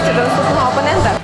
ближче до наступного опонента.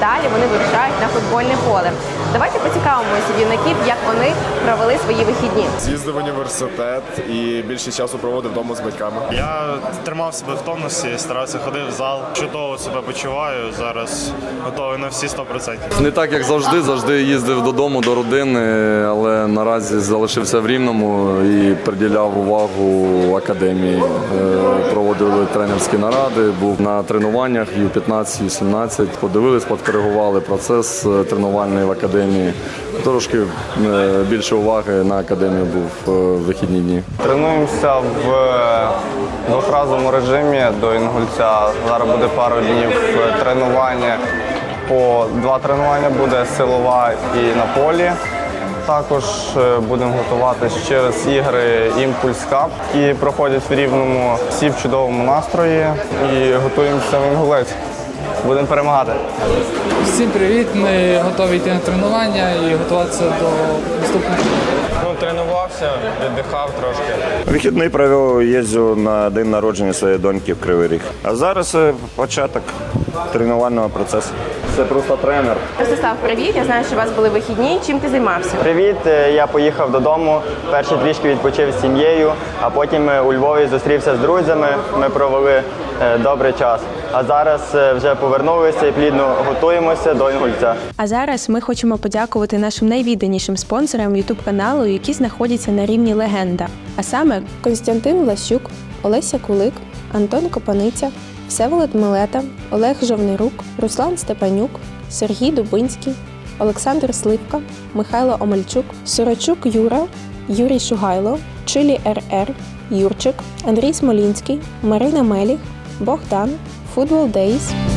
Далі вони вирушають на футбольне поле. Давайте поцікавимося юнаків, як вони провели свої вихідні. З'їздив в університет і більше часу проводив вдома з батьками. Я тримав себе в тонусі, старався ходити в зал. Чудово себе почуваю. Зараз готовий на всі 100%. Не так, як завжди, завжди їздив додому до родини, але наразі залишився в Рівному і приділяв увагу академії. Е, Проводили тренерські наради, був на тренуваннях Ю-15, Ю-17. Подивились, підкоригували процес е, тренувальний в академії. Трошки е, більше уваги на академію був е, в вихідні дні. Тренуємося в двохразовому режимі до Інгульця. Зараз буде пару днів тренування. По два тренування буде силова і на полі. Також будемо готуватись через ігри Імпульс Кап, які проходять в Рівному. Всі в чудовому настрої і готуємося в Інгулець. Будемо перемагати. Всім привіт! Ми готові йти на тренування і готуватися до наступного. Ну, тренувався, віддихав трошки. Вихідний провів, їздю на день народження своєї доньки в Кривий Ріг. А зараз е, початок тренувального процесу. Це просто тренер. Ростислав, привіт! Я знаю, що у вас були вихідні. Чим ти займався? Привіт, е, я поїхав додому. Перші трішки відпочив з сім'єю, а потім е, у Львові зустрівся з друзями. Ми провели добрий час. А зараз е, вже повернулися і плідно готуємося до Інгульця. А зараз ми хочемо подякувати нашим найвідданішим спонсорам youtube каналу, які знаходяться на рівні легенда. А саме Константин Влащук, Олеся Кулик, Антон Копаниця, Всеволод Милета, Олег Жовнирук, Руслан Степанюк, Сергій Дубинський, Олександр Сливка, Михайло Омельчук, Сорочук Юра, Юрій Шугайло, Чилі РР, Юрчик, Андрій Смолінський, Марина Меліх, Богдан, football days.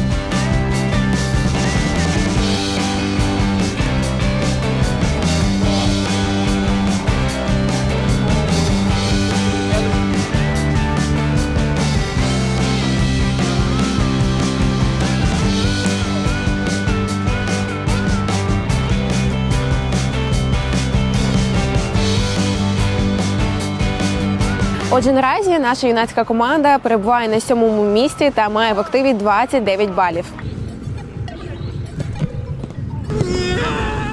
Отже, наразі наша юнацька команда перебуває на сьомому місці та має в активі 29 балів.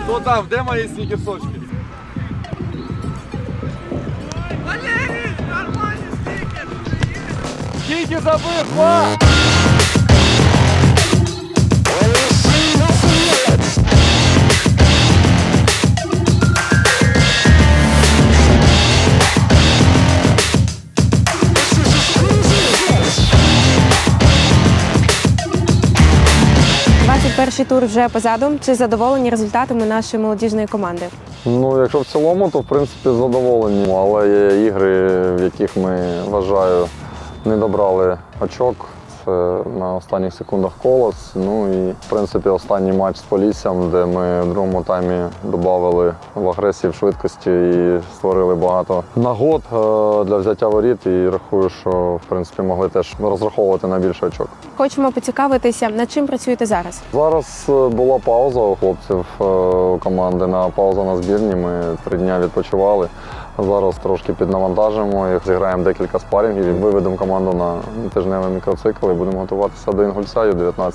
Хто? Де мої снігерсочки? Скільки забив, 21 тур вже позаду. Чи задоволені результатами нашої молодіжної команди? Ну, якщо в цілому, то в принципі задоволені. Але є ігри, в яких ми вважаю, не добрали очок. Це на останніх секундах колос. Ну і в принципі останній матч з Поліссям, де ми в другому таймі додали в агресії в швидкості і створили багато нагод е, для взяття воріт. І рахую, що в принципі могли теж розраховувати на більше очок. Хочемо поцікавитися, над чим працюєте зараз. Зараз е, була пауза у хлопців е, у команди на пауза на збірні. Ми три дні відпочивали. Зараз трошки піднавантажимо їх, зіграємо декілька спарінгів і виведемо команду на тижневий мікроцикл і будемо готуватися до Інгульця Ю-19.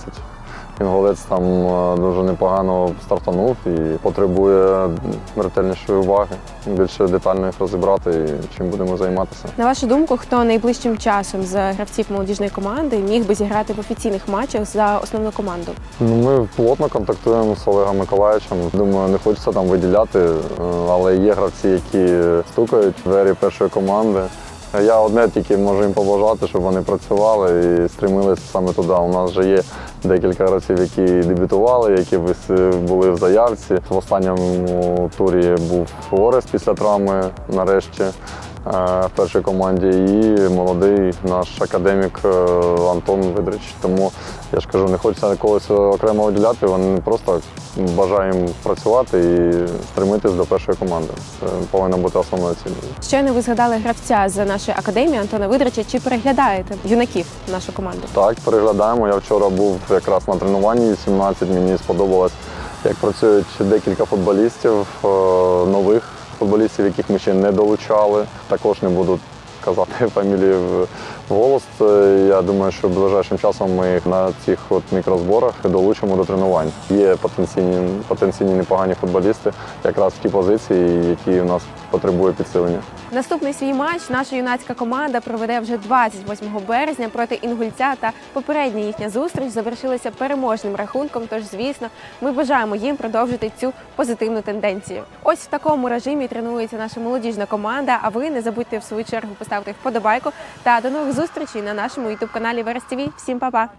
Інгулець там е, дуже непогано стартанув і потребує ретельнішої уваги. Більше детально їх розібрати і чим будемо займатися. На вашу думку, хто найближчим часом з гравців молодіжної команди міг би зіграти в офіційних матчах за основну команду? Ну, Ми плотно контактуємо з Олегом Миколаївичем. Думаю, не хочеться там виділяти, е, але є гравці, які стукають в двері першої команди. Я одне тільки можу їм побажати, щоб вони працювали і стремилися саме туди. У нас вже є декілька гравців, які дебютували, які були в заявці. В останньому турі був Орес після травми нарешті в першій команді. І молодий наш академік е, Антон Видрич. Тому я ж кажу, не хочеться когось окремо виділяти. Вони просто бажаємо працювати і стремитись до першої команди. Це повинна бути основною цілею. Щойно ви згадали гравця з нашої академії Антона Видрича. Чи переглядаєте юнаків нашу команду? Так, переглядаємо. Я вчора був якраз на тренуванні 17. Мені сподобалось, як працюють декілька футболістів, е, нових футболістів, яких ми ще не долучали. Також не буду казати фамілії в голос. Е, Я думаю, що ближайшим часом ми їх на цих от мікрозборах долучимо до тренувань. Є потенційні, потенційні непогані футболісти, якраз в ті позиції, які у нас потребує підсилення. Наступний свій матч наша юнацька команда проведе вже 28 березня проти інгульця. Та попередня їхня зустріч завершилася переможним рахунком. Тож, звісно, ми бажаємо їм продовжити цю позитивну тенденцію. Ось в такому режимі тренується наша молодіжна команда. А ви не забудьте в свою чергу поставити вподобайку та до нових зустрічей на нашому ютуб каналі ТВ. Всім па-па!